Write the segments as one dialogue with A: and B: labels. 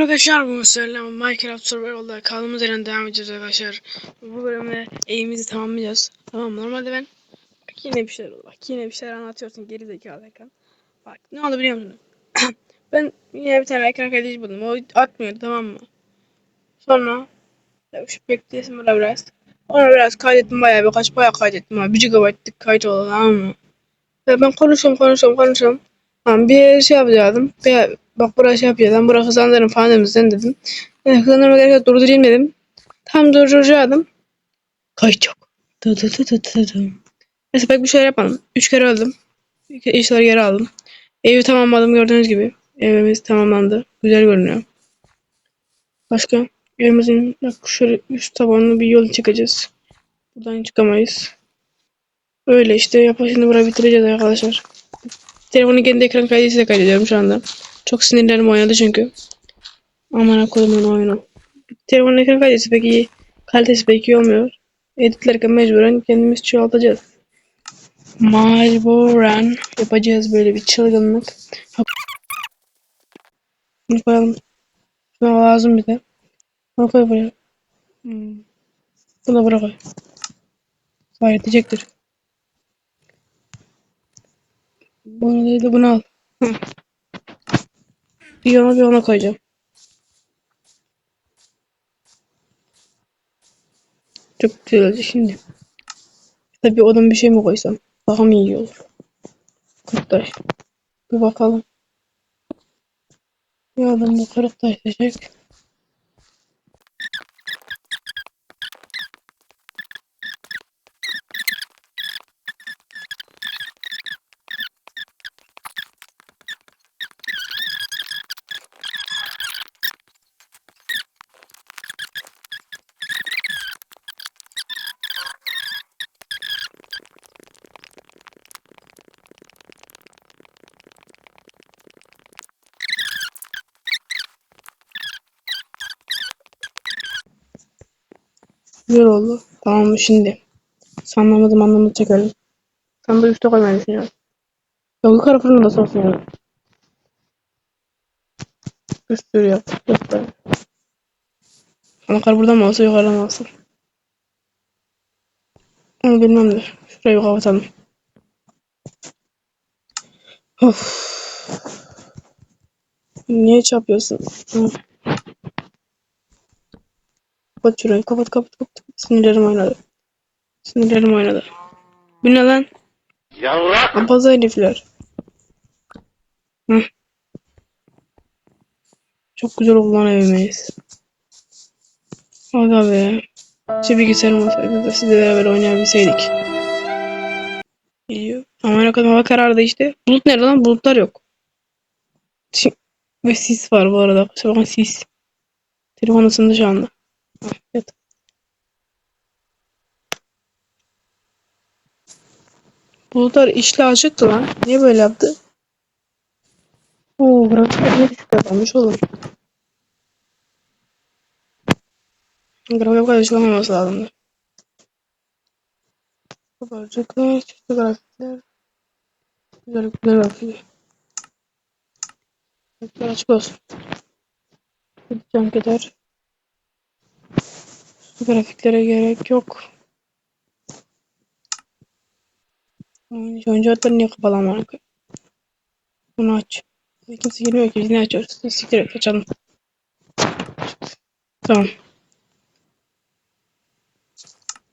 A: arkadaşlar bu mesela Minecraft Survival'da kaldığımız yerden devam edeceğiz arkadaşlar. Bu bölümde eğimizi tamamlayacağız. Tamam normalde ben bak yine bir şeyler oldu. Bak yine bir şeyler anlatıyorsun geri zekalı ekran. Bak ne oldu biliyor musun? ben yine bir tane ekran kaydedici buldum. O atmıyordu tamam mı? Sonra şu bekleyesim burada biraz. Ona biraz kaydettim bayağı birkaç bayağı kaydettim. Abi. 1 GB'lık kayıt oldu tamam mı? Ben konuşuyorum konuşuyorum konuşuyorum. Tamam bir şey yapacaktım. Bir, bak buraya şey yapıyor. Ben buraya hızlandırırım falan demişsin dedim. Yani hızlandırma gerek durdurayım dedim. Tam durduracaktım. Yok. Dı dı dı dı dı dı. Neyse pek bir şey yapmadım. Üç kere öldüm. İşleri geri aldım. Evi tamamladım gördüğünüz gibi. Evimiz tamamlandı. Güzel görünüyor. Başka? Evimizin bak şöyle üst tabanlı bir yol çıkacağız. Buradan çıkamayız. Öyle işte yapı şimdi burayı bitireceğiz arkadaşlar. Telefonun kendi ekran kaydıyla kaydediyorum şu anda. Çok sinirlerim oynadı çünkü. Aman kodumun oyunu. Telefonun ekran kaydısı pek iyi. Kalitesi pek iyi olmuyor. Editlerken mecburen kendimiz çoğaltacağız. Mecburen yapacağız böyle bir çılgınlık. Bunu koyalım. Şuna lazım bir de. Bunu koy buraya. Hmm. Bunu da buraya koy. Gayret edecektir. Bunu değil de bunu al. Bir ona bir ona koyacağım. Çok güzel oldu şimdi. Tabii odun bir şey mi koysam? Daha mı iyi olur? Kırıktaş. Bir bakalım. Bir adam bu kırıktaş diyecek. Güzel oldu. Tamam mı şimdi? Sanlamadım anlamını çekelim. Sen de üstte koymayı düşünüyorum. Ya yukarı fırını da soğusun yani. Üstü yap. Göster. Anakar burada mı olsa yukarıda mı olsun? Onu bilmem de. Şurayı bir kapatalım. Of. Niye çarpıyorsun? Hı. Kapat şurayı. Kapat kapat kapat. Sinirlerim oynadı. Sinirlerim oynadı. Bu ne lan?
B: Yavrak!
A: Abaza herifler. Hı. Çok güzel oldu lan evimiz. Aga be. İşte bilgisayarım olsaydı da sizle beraber oynayabilseydik. Geliyor. Kadar hava karardı işte. Bulut nerede lan? Bulutlar yok. Ve sis var bu arada. Kusura bakma sis. Telefon ısındı şu anda. Yat. Bulutlar işle açıktı lan. Niye böyle yaptı? Oo, grafikler ne düşük yapılmış oğlum. Grafik kadar düşük olmaması lazımdı. Kabarcıklar, çeşitli grafikler. Güzel güzel grafikler. Grafikler açık olsun. Can kadar. Grafiklere gerek yok. Oyuncu hatları niye kapalı ama? Bunu aç. Kimse girmiyor ki biz ne açıyoruz? Siktir et açalım. Tamam.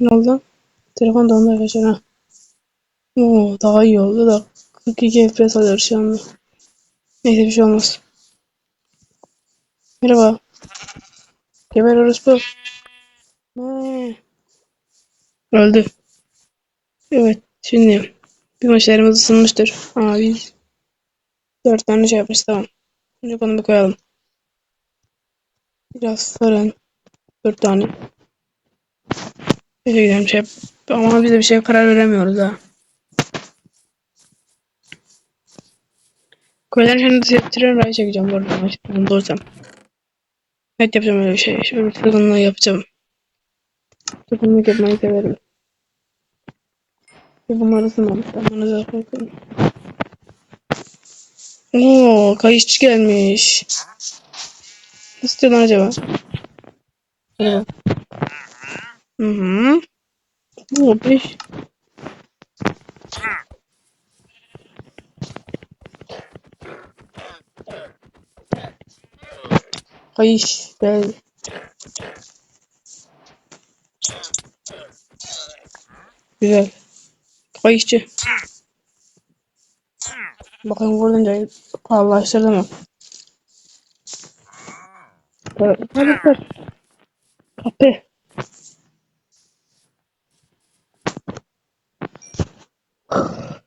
A: Ne oldu? Telefon dondu arkadaşlar ha. Oo daha iyi oldu da 42 FPS alıyoruz şu anda. Neyse bir şey olmaz. Merhaba. Geber orospu. Ne? Öldü. Evet şimdi bir maçlarımız ısınmıştır. Aa biz dört tane şey yapmış tamam. Önce onu bir koyalım. Biraz fırın. Dört tane. Teşekkür ederim şey. Ama biz de bir şeye karar veremiyoruz ha. Koylar şimdi tren rayı çekeceğim bu arada. Ben doğruysam. Evet yapacağım öyle bir şey. Bir tırgınlığı yapacağım. Tırgınlık yapmayı severim. Ve bunlar ısınmamış. Ben bunu zaten koyayım. Oo, kayışçı gelmiş. Ne istiyorsun acaba? Hadi bak. Hı hı. Bu beş. Kayış. Gel. Güzel. Kayışçı. Bakayım vurunca pahalılaştırdı mı? Hadi kır. Kapı.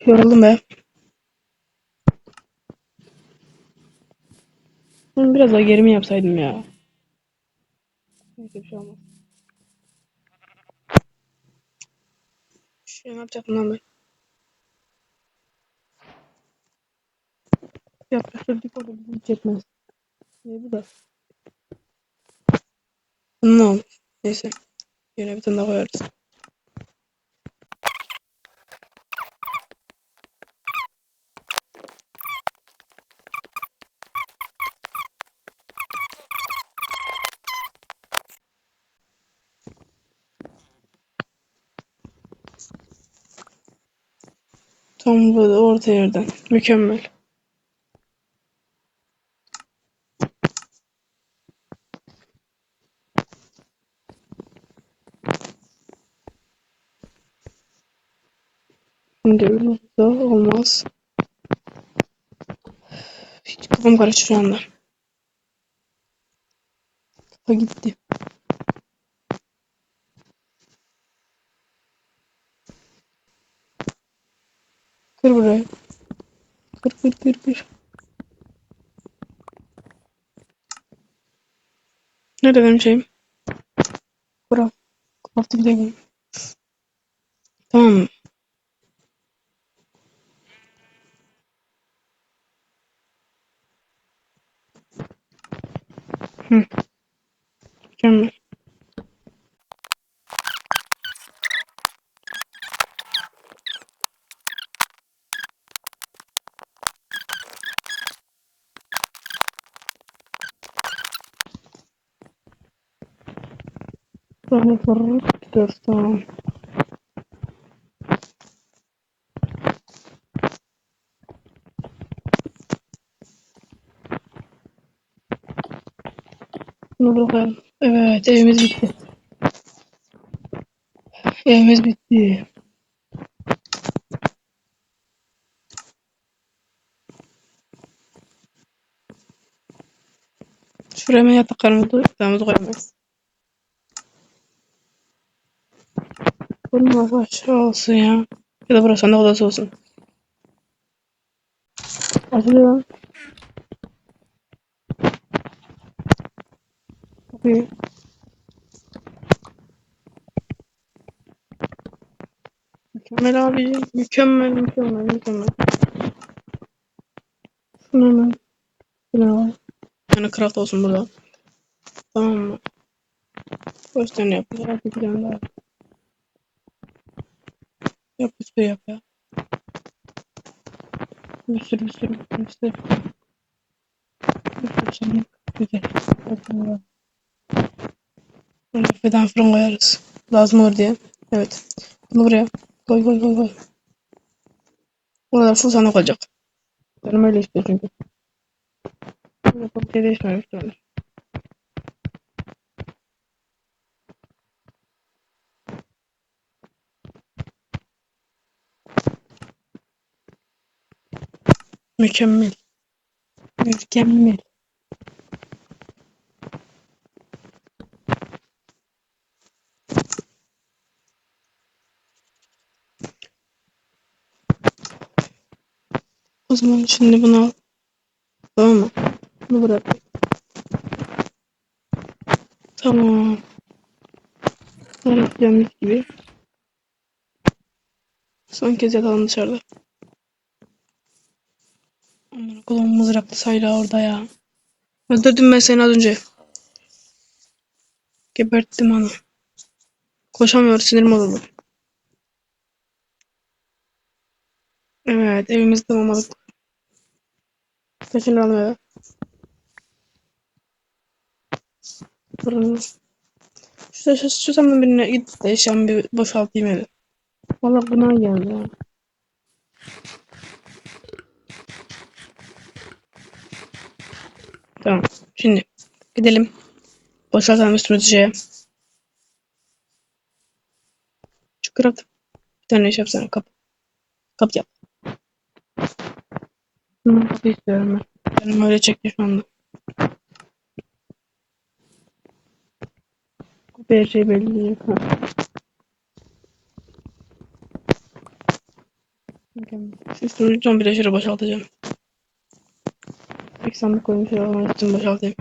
A: Yoruldum be. Biraz daha gerimi yapsaydım ya. Neyse bir şey olmaz. Şey ne yapacaktım lan ben? Yapıştırdık orada bizim çekmez. Ne bu da? Tamam. Neyse. Yine bir tane daha koyarız. Burada orta yerden. Mükemmel. Şimdi olsa olmaz. Hiç kafam karıştı şu anda. Kafa gitti. Kır burayı. Kır kır kır kır. Nerede benim şeyim? Bura. Craft'ı bir de Tamam. Hı. Mükemmel. Sonra sonra gidiyoruz tamam. Bunu bırakalım. Evet evimiz bitti. Evimiz bitti. Şuraya yataklarımızı koyamayız. Bunun aşağı olsun ya. Ya da burası ne odası olsun. Açılıyor. Kapıyı. Mükemmel abi. Mükemmel, mükemmel, mükemmel. Şunu hemen. Şunu al. Yani craft olsun burada. Tamam mı? Kaç tane yapacağız? Bir tane daha. Yap bir sürü yap ya. Bir sürü bir sürü bir sürü. Bir sürü sandık. Güzel. Bakın. Bunu Feden fırın koyarız. Lazım olur diye. Evet. Bunu buraya. Koy koy koy koy. Buralar full sandık olacak. Benim öyle istiyor çünkü. Böyle çok şey değişmemiş sonra. Mükemmel. Mükemmel. O zaman şimdi bunu al. Tamam mı? Bunu bırak. Tamam. Öğretmenimiz gibi. Son kez yatalım dışarıda. Kulağım mızraklı sayla orada ya. Öldürdüm ben seni az önce. Geberttim onu. Koşamıyor sinirim bozuldu. Evet evimizi tamamladık. Taşınalım eve. Fırını. Şu, şu, şu samının birine git de eşyamı bir boşaltayım evi. Valla buna geldi Tamam. Şimdi gidelim. Boşaltalım üstümüzü şeye. Şu craft. Bir tane iş yapsana kap. Kap yap. Hı, kapı istiyorum ben. Benim öyle çekti şu anda. Kapı şey belli değil. Ha. Şu üstümüzü bir de boşaltacağım. Bir sandık koymuş. Şöyle üstümü boşaltayım.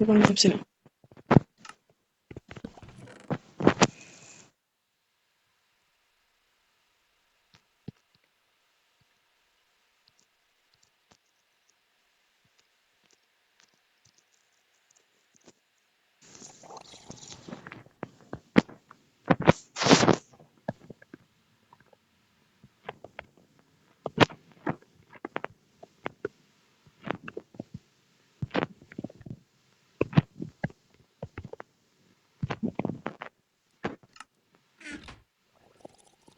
A: Yapalım hepsini.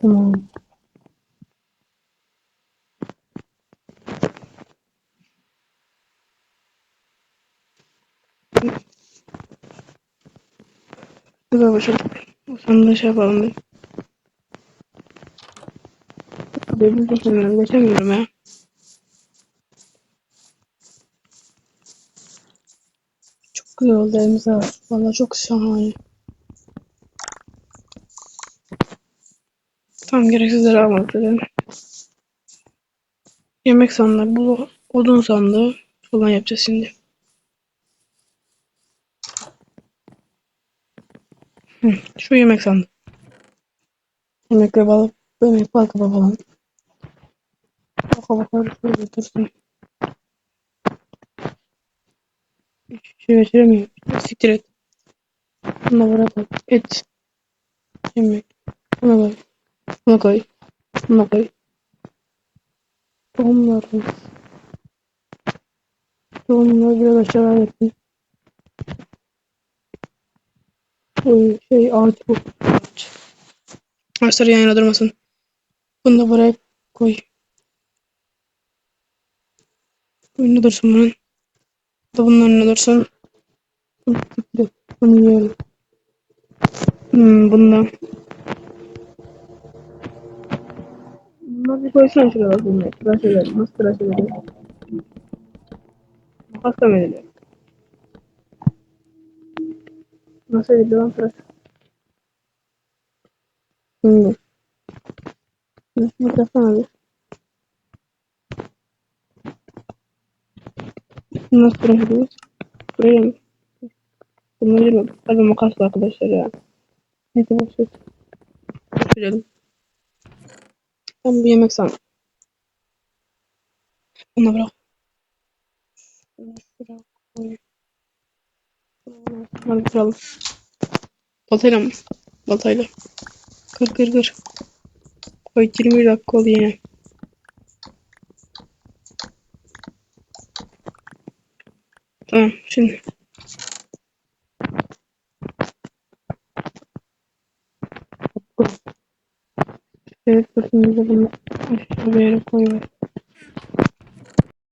A: Tamam. Güzel başladık. O sandığı şey yapalım bir. Benim geçemiyorum. Geçemiyorum ya. Çok güzel oldu var. Valla çok şahane. Tam gereksizleri almadık dedim. Yemek sandığı, bu odun sandığı falan yapacağız şimdi. Şu yemek sandığı. Yemekle balık, yemek bal kabağı falan. Bal kabakları şöyle dursun. Hiç şey geçiremiyorum. Siktir et. Buna bırakalım. Et. Yemek. Buna koy. Buna koy. Buna koy. Tohumları. Tohumları biraz aşağı yapayım. Şey ağaç bu. Ağaç. Ağaçlar yan yana durmasın. Bunu da buraya koy. Önüne dursun bunun. Bu da bunun önüne dursun. Bunu yiyelim. Hmm, bundan. Bunları bir koysana şuraya bak bunları. Tıraş edelim. Nasıl tıraş edelim? Makasla mı ediliyor? Nasıl ediliyor lan tıraş? Şimdi. Nasıl bakasana bir. Nasıl tıraş ediyoruz? Buraya mı? Bunları. Tabii makasla arkadaşlar ya. Neyse boş ver. Götürelim. Ben bir yemek sandım. Ona bırak. Şunu şuraya koy. Hadi kıralım. Baltayla mı? Baltayla. Kır kır kır. Koy 21 dakika oldu yine. Tamam şimdi. Evet, de bunu aşağı bir yere koyuyoruz.